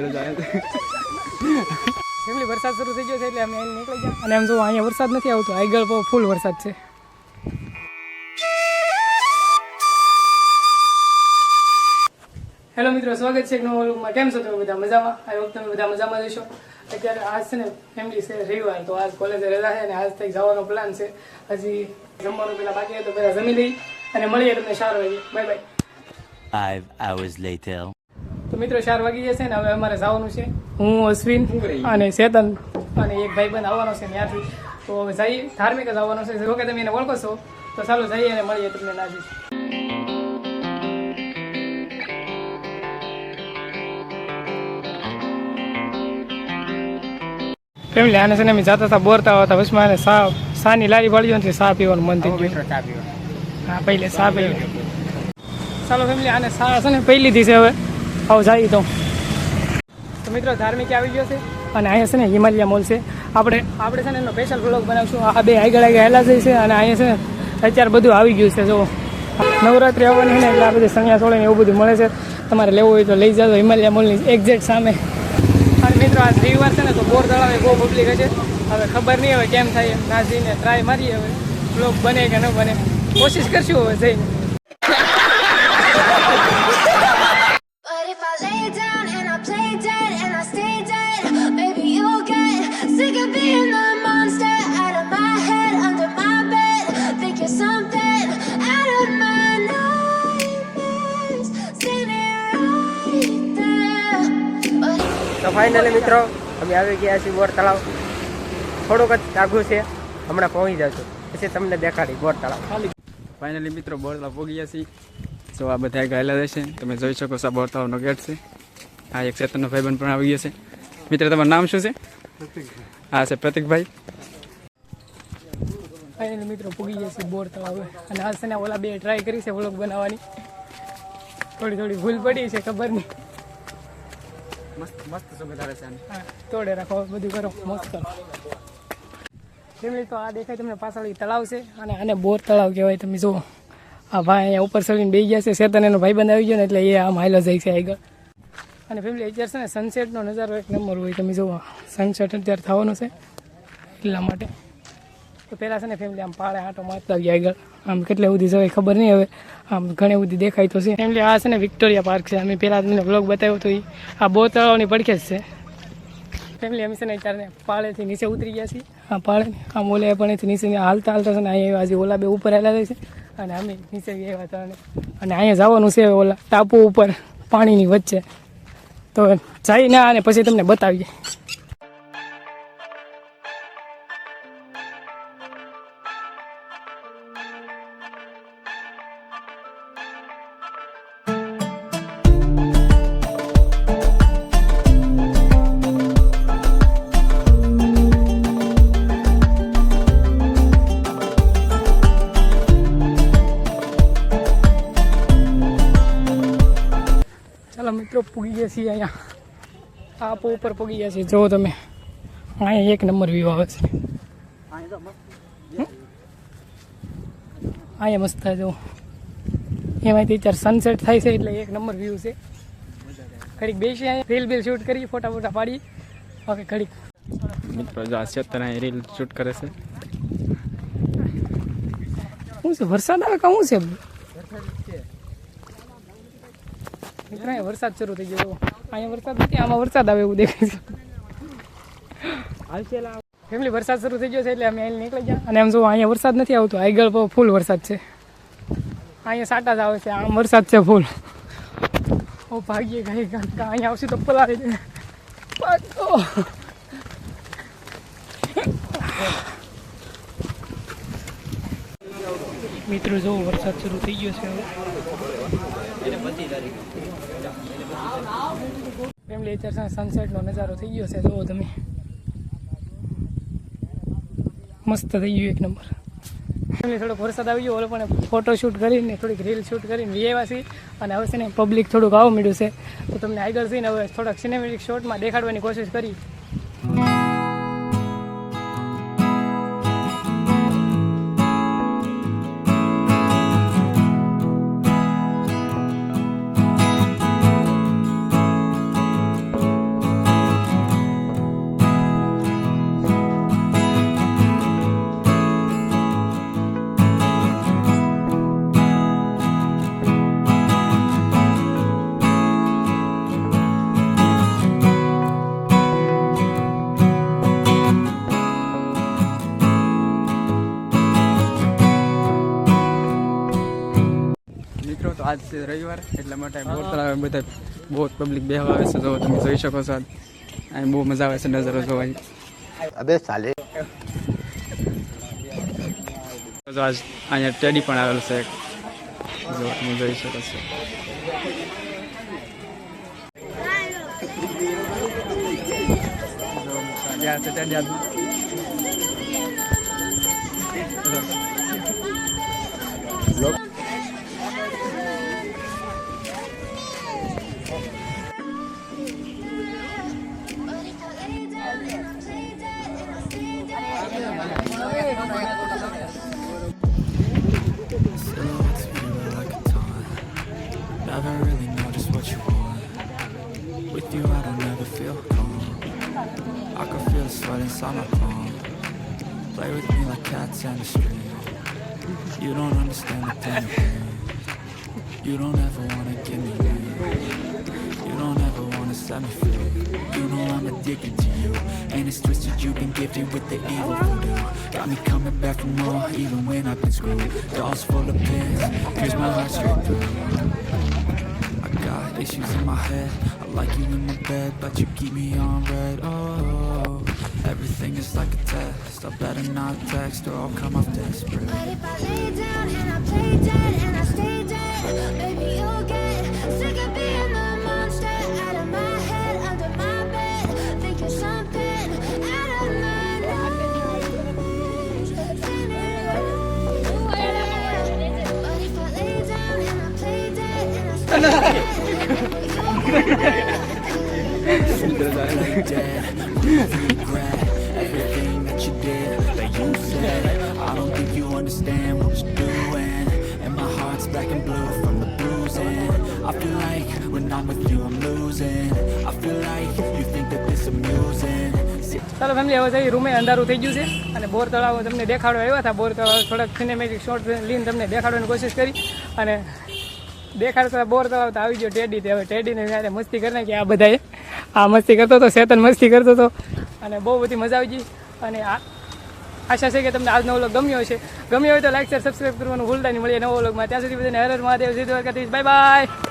મિત્રો જાય ફેમિલી વરસાદ શરૂ થઈ ગયો છે એટલે અમે અહીં નીકળી ગયા. અને એમ જો અહીંયા વરસાદ નથી આવતો. આગળ બહુ ફૂલ વરસાદ છે. હેલો મિત્રો સ્વાગત છે એક નવો વ્લોગમાં. કેમ છો તમે બધા? મજામાં? આ વખતે તમે બધા મજામાં જશો અત્યારે આજ છે ને ફેમિલી છે રવિવાર. તો આજ કોલેજે રજા છે અને આજ તક જવાનો પ્લાન છે. હજી જમવાનું પેલા બાકી હોય તો પહેલા જમી લઈ અને મળીએ તમને સારું વાગે. Bye bye Five hours later. મિત્રો ચાર વાગી જશે ને હવે અમારે જવાનું છે. હું અશ્વિન અને ચેતન અને એક ભાઈબંધ આવવાનો છે ત્યાંથી. તો હવે જઈએ ધાર્મિક જ આવવાનો છે. જો કે તમે એને ઓળખો છો તો ચાલો જઈએ અને મળીએ તમને નાજી ફેમિલી આને છે ને અમે જતા હતા બોરતા હતા બસમાં અને સા સાની લારી વાળી ને સા પીવાનું મન થઈ ગયું. હા પહેલે સા પી ચાલો ફેમિલી આને સા છે ને પહેલી લીધી છે હવે. આવો જાય તો. તો મિત્રો ધાર્મિક આવી ગયો છે? અને અહીંયા છે ને હિમાલયા મોલ છે. આપણે આપણે છે ને એનો સ્પેશિયલ બ્લોગ બનાવશું. આ બે આગળ આગળ હેલા છે અને અહીંયા છે ને અત્યારે બધું આવી ગયું છે જો નવરાત્રિ આવવાની ને એટલે આ બધી સણિયા સોળે એવું બધું મળે છે. તમારે લેવું હોય તો લઈ જાઓ હિમાલયા મોલની એક્ઝેક્ટ સામે. અને મિત્રો આ રવિવાર છે ને તો બોર તળાવે બહુ પબ્લિક હશે. હવે ખબર નહીં હવે કેમ થાય. ના જઈને ટ્રાય મારીએ હવે. બ્લોગ બને કે ન બને. કોશિશ કરશું હવે જઈને. ફાઇનલી મિત્રો અમે આવી ગયા છીએ બોર તળાવ થોડુંક જ આઘું છે. હમણાં પહોંચી જશું પછી તમને દેખાડી બોર તળાવ ફાઇનલી મિત્રો બોરતળાવ પહોંચી ગયા છીએ. તો આ બધા ગયેલા રહેશે તમે જોઈ શકો છો બોર તળાવનો ગેટ છે. આ એક ચેતનનો ભાઈબંધ પણ આવી ગયો છે. મિત્ર તમારું નામ શું છે? હા છે પ્રતિકભાઈ. ફાઇનલી મિત્રો પૂગી ગયા છે બોર તળાવ અને હાલ છે ને ઓલા બે ટ્રાય કરી છે વ્લોગ બનાવવાની. થોડી થોડી ભૂલ પડી છે ખબર નહીં. મસ્ત મસ્ત છે તોડે રાખો, બધું કરો, મસ્ત. ફેમિલી, તો આ દેખાય તમને પાછળ તળાવ છે, અને આને બોર તળાવ કહેવાય તમે જુઓ. આ ભાઈ અહીંયા ઉપર ચડીને બેસી ગયા છે, શેતન એનો ભાઈ બંધ આવી ગયો ને એટલે એ આમ હાઈલો જાય છે આગળ. અને ફેમિલી, અત્યારે છે ને સનસેટનો નજારો એક નંબર હોય, તમે જુઓ. સનસેટ અત્યારે થવાનું છે એટલા માટે. તો પહેલાં છે ને ફેમિલી આમ પાળે આટો મારતા ગયા આગળ. આમ કેટલે સુધી જવાય ખબર નહીં હવે. આમ ઘણી બધી દેખાય તો છે. ફેમિલી આ છે ને વિક્ટોરિયા પાર્ક છે. અમે પહેલાં તમને બ્લોગ બતાવ્યો તો એ આ બહુ તળાવની પડખે છે. ફેમિલી અમે છે ને અત્યારે પાળેથી નીચે ઉતરી ગયા છીએ. આ પાળે આમ ઓલે પણ નીચે હાલતા હાલતા છે ને અહીંયા આજે ઓલા બે ઉપર આવેલા છે. અને અમે નીચે ગયા હતા અને અને અહીંયા જવાનું છે ઓલા ટાપુ ઉપર, પાણીની વચ્ચે. તો જઈને અને પછી તમને બતાવીએ. મિત્રો પૂગી ગયા છીએ અહીંયા. આપો ઉપર પૂગી ગયા છીએ. જો તમે. અહીંયા એક નંબર વ્યૂ આવે છે. અહીંયા મસ્ત થાય જો. એમાંથી અત્યારે સનસેટ થાય છે એટલે એક નંબર વ્યૂ છે. ઘડીક બેસી અહીંયા રીલ બિલ શૂટ કરી ફોટા ફોટા પાડી ઓકે ઘડીક. મિત્રો જો આ ચેતન રીલ શૂટ કરે છે. શું છે વરસાદ આવે કહું શું છે? મિત્રો અહીંયા વરસાદ શરૂ થઈ ગયો. અહીંયા વરસાદ નથી, આમાં વરસાદ આવે એવું દેખાય છે. ફેમિલી વરસાદ શરૂ થઈ ગયો છે એટલે અમે અહીં નીકળી ગયા. અને એમ જો અહીંયા વરસાદ નથી આવતો આગળ બહુ ફૂલ વરસાદ છે. અહીંયા સાટા જ આવે છે, આમ વરસાદ છે ફૂલ. ઓ ભાગ્યે ગઈ અહીંયા આવશે તો પલાળી દે. મિત્રો, જો વરસાદ શરૂ થઈ ગયો છે હવે. ફેમિલી અત્યારે સનસેટનો નજારો થઈ ગયો છે જુઓ તમે. મસ્ત થઈ ગયું એક નંબર. ફેમિલી થોડોક વરસાદ આવી ગયો, ઓલો પણ ફોટો શૂટ કરીને, થોડીક રીલ શૂટ કરીને વિયેવા અને હવે છે ને પબ્લિક થોડુંક આવવા મળ્યું છે. તો તમને આગળ જઈને હવે થોડાક સિનેમેટિક શોટમાં દેખાડવાની કોશિશ કરી. તો આજ રવિવાર એટલે માટે બહુ તળાવે બધા બહુ પબ્લિક બેહવા આવે છે જો તમે જોઈ શકો છો અહીં બહુ મજા આવે છે નજરો જોવાની. અબે સાલે. આજ અહીંયા ટેડી પણ આવેલો છે જો તમે જોઈ શકો છો. Yeah. Look. The inside my palm. Play with me like cats and a string. You don't understand the pain of pain. You don't ever wanna give me in. You don't ever wanna set me free. You know I'm addicted to you. And it's twisted, you've been gifted with the evil voodoo. Got me coming back for more, even when I've been screwed. Dolls full of pins, here's my heart straight through. I got issues in my head. I like you in my bed, but you keep me on red. Oh, everything is like a test. I better not text or I'll come off desperate. but if I lay down and I play dead and I stay dead, maybe you'll get sick of being the monster out of my head, under my bed. Think you're something out of my nightmares. But if I lay down and I play dead and I stay dead. Regret everything black and blue from the bruising. I feel like when I'm with you, I'm losing. I feel like you think that this amusing. ચાલો family હવે જઈ રૂમે અંધારું થઈ ગયું છે અને બોર તળાવ તમને દેખાડવા આવ્યા હતા બોર તળાવ થોડાક સિનેમેટિક શોર્ટ લઈને તમને દેખાડવાની કોશિશ કરી અને દેખાડતા બોર તળાવ તો આવી ગયો ટેડી હવે ટેડીને ત્યારે મસ્તી કરી નાખી આ બધાએ આ મસ્તી કરતો હતો ચેતન મસ્તી કરતો હતો અને બહુ બધી મજા આવી ગઈ અને આ આશા છે કે તમને આજનો વ્લોગ ગમ્યો હશે. ગમ્યો હોય તો લાઈક શેર સબસ્ક્રાઈબ કરવાનું ભૂલતા નહીં. મળીએ નવો વ્લોગમાં ત્યાં સુધી બધાને હર હર મહાદેવ. દ્વારકાધીશ. Bye bye